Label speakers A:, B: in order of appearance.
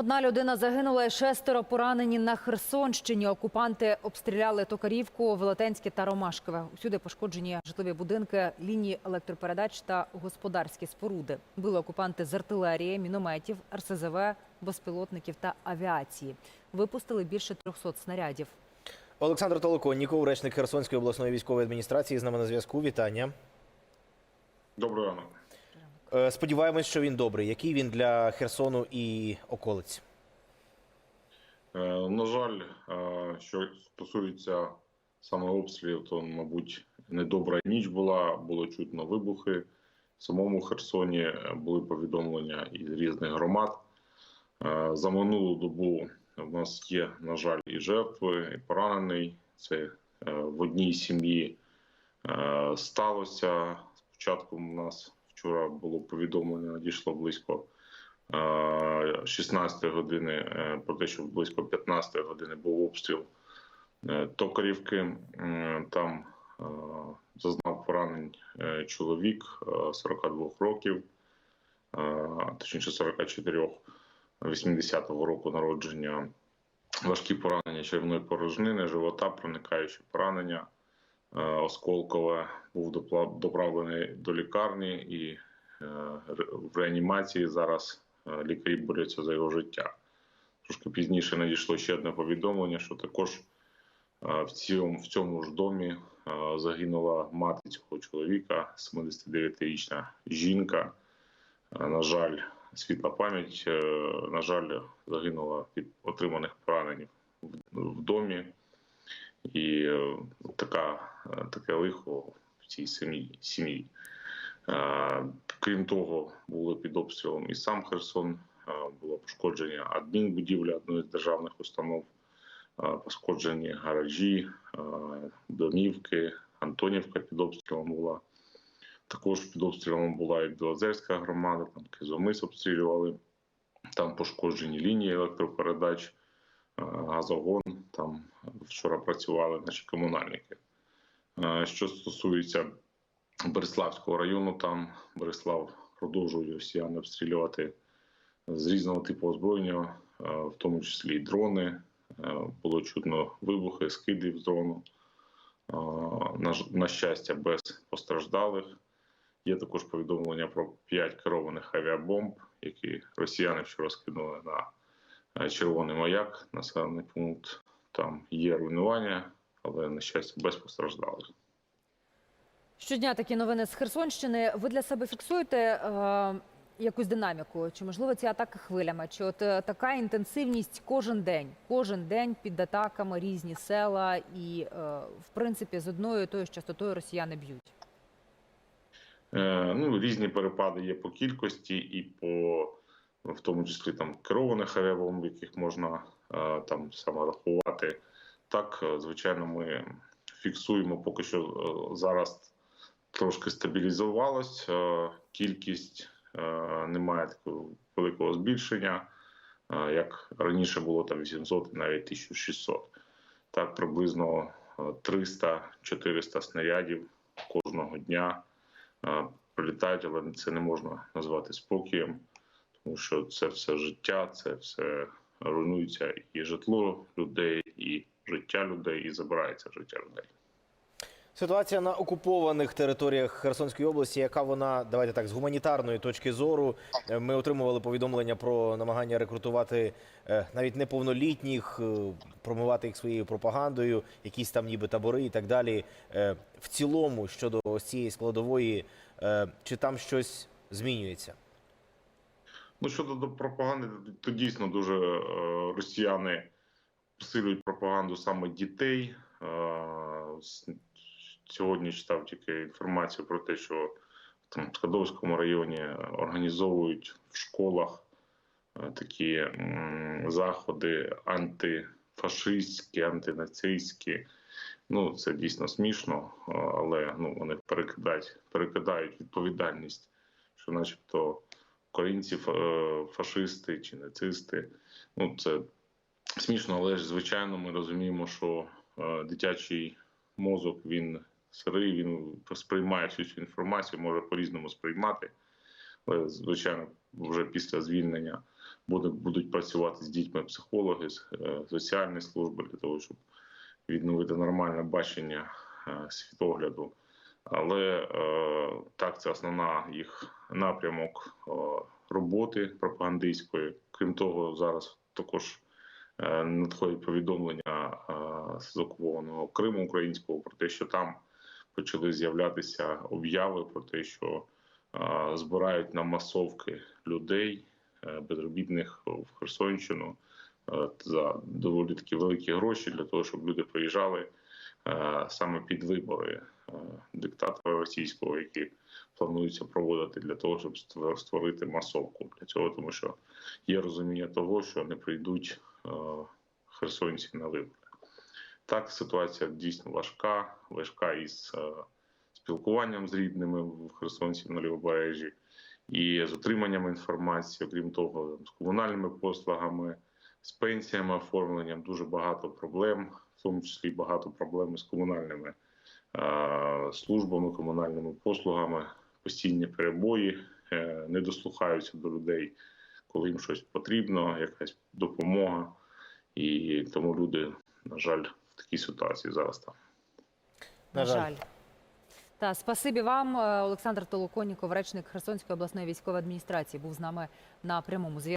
A: Одна людина загинула і шестеро поранені на Херсонщині. Окупанти обстріляли Токарівку, Велетенське та Ромашкове. Усюди пошкоджені житлові будинки, лінії електропередач та господарські споруди. Били окупанти з артилерії, мінометів, РСЗВ, безпілотників та авіації. Випустили більше 300 снарядів.
B: Олександр Толоконніков, речник Херсонської обласної військової адміністрації, з нами на зв'язку. Вітання.
C: Доброго ранку.
B: Е, Сподіваємось, що він добрий. Який він для Херсону і околиць?
C: Е, На жаль, е, що стосується саме обстрілів, то, мабуть, недобра ніч була, було чутно вибухи. В самому Херсоні були повідомлення із різних громад. За минулу добу в нас є, на жаль, і жертви, і поранений. Це в одній сім'ї сталося. Спочатку у нас вчора було повідомлення, надійшло близько е, 16 години е, про те, що близько 15 години був обстріл е, Токарівки. Там е, зазнав поранень е, чоловік е, 42 років, е, точніше 44 80-го року народження. Важкі поранення червної порожнини, живота, проникаючі поранення е, осколкове. Був доправлений до лікарні і е, в реанімації зараз е, лікарі борються за його життя. Трошки пізніше надійшло ще одне повідомлення, що також в цьому, в цьому ж домі загинула мати цього чоловіка, 79-річна жінка. На жаль, світла пам'ять, на жаль, загинула від отриманих поранень в домі. І е, така, е, таке лихо в цій сім'ї. сім'ї. Е, Крім того, було під обстрілом і сам Херсон, було пошкодження адмінбудівля одної з державних установ, пошкоджені гаражі, домівки, Антонівка під обстрілом була. Також під обстрілом була і Білозерська громада, там Кизомис обстрілювали, там пошкоджені лінії електропередач, газогон. Там вчора працювали наші комунальники. Е, Що стосується Береславського району, там Береслав продовжує росіяни обстрілювати з різного типу озброєння, е, в тому числі і дрони. Е, Було чутно вибухи, скидів з дрону. Е, На, щастя, без постраждалих. Є також повідомлення про 5 керованих авіабомб, які росіяни вчора скинули на е, Червоний маяк, населений пункт. Там є руйнування, але на щастя без постраждалих.
A: Щодня такі новини з Херсонщини. Ви для себе фіксуєте е, якусь динаміку? Чи можливо ці атаки хвилями? Чи от е, така інтенсивність кожен день, кожен день під атаками різні села, і е, в принципі з одною тою ж частотою росіяни б'ють?
C: Е, ну, різні перепади є по кількості і по, в тому числі там керованих авіабомб, яких можна е, там саме рахувати. Так, е, звичайно, ми фіксуємо поки що е, зараз трошки стабілізувалась кількість, немає такого великого збільшення, як раніше було там 800 навіть 1600. Так, приблизно е, 300-400 снарядів кожного дня прилітають, але це не можна назвати спокієм, тому що це все життя, це все руйнується і житло людей, і життя людей, і забирається життя людей.
B: Ситуація на окупованих територіях Херсонської області, яка вона, давайте так, з гуманітарної точки зору. Е, Ми отримували повідомлення про намагання рекрутувати е, навіть неповнолітніх, е, промивати їх своєю пропагандою, якісь там ніби табори і так далі. В цілому, щодо ось цієї складової, чи там щось змінюється?
C: Ну щодо до пропаганди, то дійсно дуже е, росіяни посилюють пропаганду саме дітей. Е, Сьогодні читав тільки інформацію про те, що там в Скадовському районі організовують в школах е, такі заходи антифашистські, антинацистські. Ну, це дійсно смішно, але ну, вони перекидають, перекидають відповідальність, що начебто українці фашисти чи нацисти. Ну, це смішно, але ж звичайно ми розуміємо, що е, дитячий мозок він сирий, він сприймає всю цю інформацію, може по-різному сприймати. Але, звичайно, вже після звільнення буде, будуть працювати з дітьми психологи, е, соціальні служби для того, щоб відновити нормальне бачення е, світогляду. Але е, так, це основна їх напрямок е, роботи пропагандистської. Крім того, зараз також е, надходять повідомлення з окупованого Криму українського про те, що там почали з'являтися обяви про те, що збирають на масовки людей безробітних в Херсонщину за доволі такі великі гроші для того, щоб люди приїжджали саме під вибори е, диктатора російського, які плануються проводити для того, щоб створ- створити масовку для цього, тому що є розуміння того, що не прийдуть е, херсонці на вибори. Так, ситуація дійсно важка, важка із е, спілкуванням з рідними в Херсонці на лівобережжі і з отриманням інформації, окрім того, з комунальними послугами, з пенсіями, оформленням дуже багато проблем, в тому числі багато проблем з комунальними службами, комунальними послугами, постійні перебої, е, не дослухаються до людей, коли їм щось потрібно, якась допомога. І тому люди, на жаль, в такій ситуації зараз там.
A: На жаль. Та спасибі вам, Е, Олександр Толоконіков, речник Херсонської обласної військової адміністрації, був з нами на прямому зв'язку.